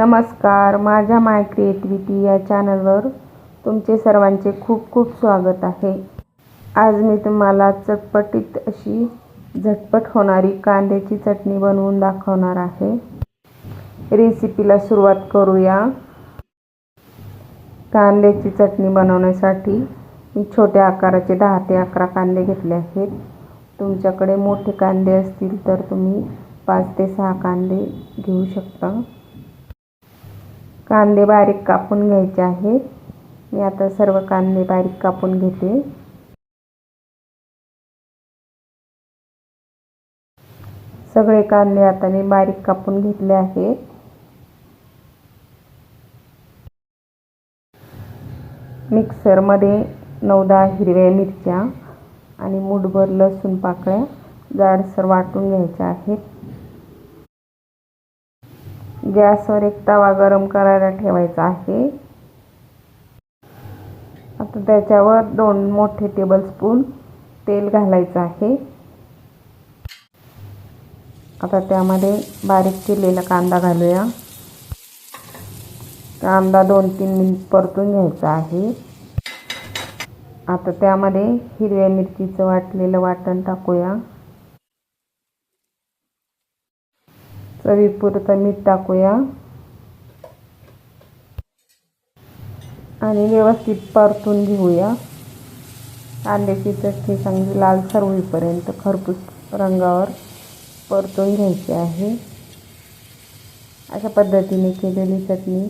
नमस्कार माझ्या माय क्रिएटिव्हिटी या चॅनलवर तुमचे सर्वांचे खूप खूप स्वागत आहे. आज मी तुम्हाला चटपटीत अशी झटपट होणारी कांद्याची चटणी बनवून दाखवणार आहे. रेसिपीला सुरुवात करूया. कांद्याची चटणी बनवण्यासाठी मी छोट्या आकाराचे दहा ते अकरा कांदे घेतले आहेत. तुमच्याकडे मोठे कांदे असतील तर तुम्ही पाच ते सहा कांदे घेऊ शकता. कांदे बारीक कापून घ्यायचे आहेत. मी आता सर्व कांदे बारीक कापून घेते. सगळे कांदे आता मी बारीक कापून घेतले आहेत. मिक्सरमध्ये नऊ दहा हिरव्या मिरच्या आणि मुठभर लसूण पाकळ्या जाडसर वाटून घ्यायच्या आहेत. गॅसवर एक तवा गरम करायला ठेवायचा आहे. आता त्याच्यावर दोन मोठे टेबलस्पून तेल घालायचं आहे. आता त्यामध्ये बारीक चिरलेला कांदा घालूया. कांदा दोन तीन मिनिट परतून घ्यायचा आहे. आता त्यामध्ये हिरव्या मिरचीचं वाटलेलं वाटण टाकूया. चवीपुरतं मीठ टाकूया. आणि व्यवस्थित परतून घेऊया. कांद्याची चटणी चांगली लालसर होईपर्यंत खरपूस रंगावर परतून घ्यायची आहे. अशा पद्धतीने केलेली चटणी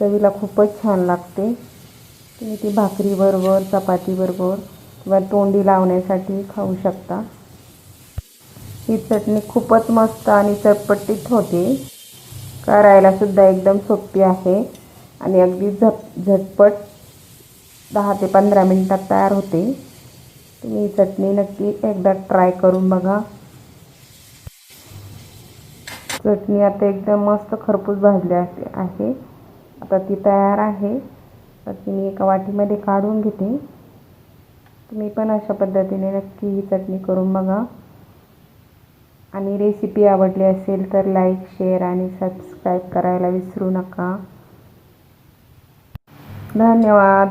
चवीला खूपच छान लागते. तुम्ही ती भाकरीबरोबर चपातीबरोबर किंवा तोंडी लावण्यासाठी खाऊ शकता. ही चटणी खूपच मस्त आणि चटपटीत होते. करायलासुद्धा एकदम सोपी आहे आणि अगदी झप झटपट दहा ते पंधरा मिनटात तयार होते. तुम्ही ही चटणी नक्की एकदा ट्राय करून बघा. चटणी आता एकदम मस्त खरपूस भाजली आहे. आता ती तयार आहे. तर ती मी एका वाटीमध्ये काढून घेते. तुम्ही पण अशा पद्धतीने नक्की ही चटणी करून बघा. आणि रेसिपी आवडली असेल तर लाईक शेअर आणि सबस्क्राईब करायला विसरू नका. धन्यवाद.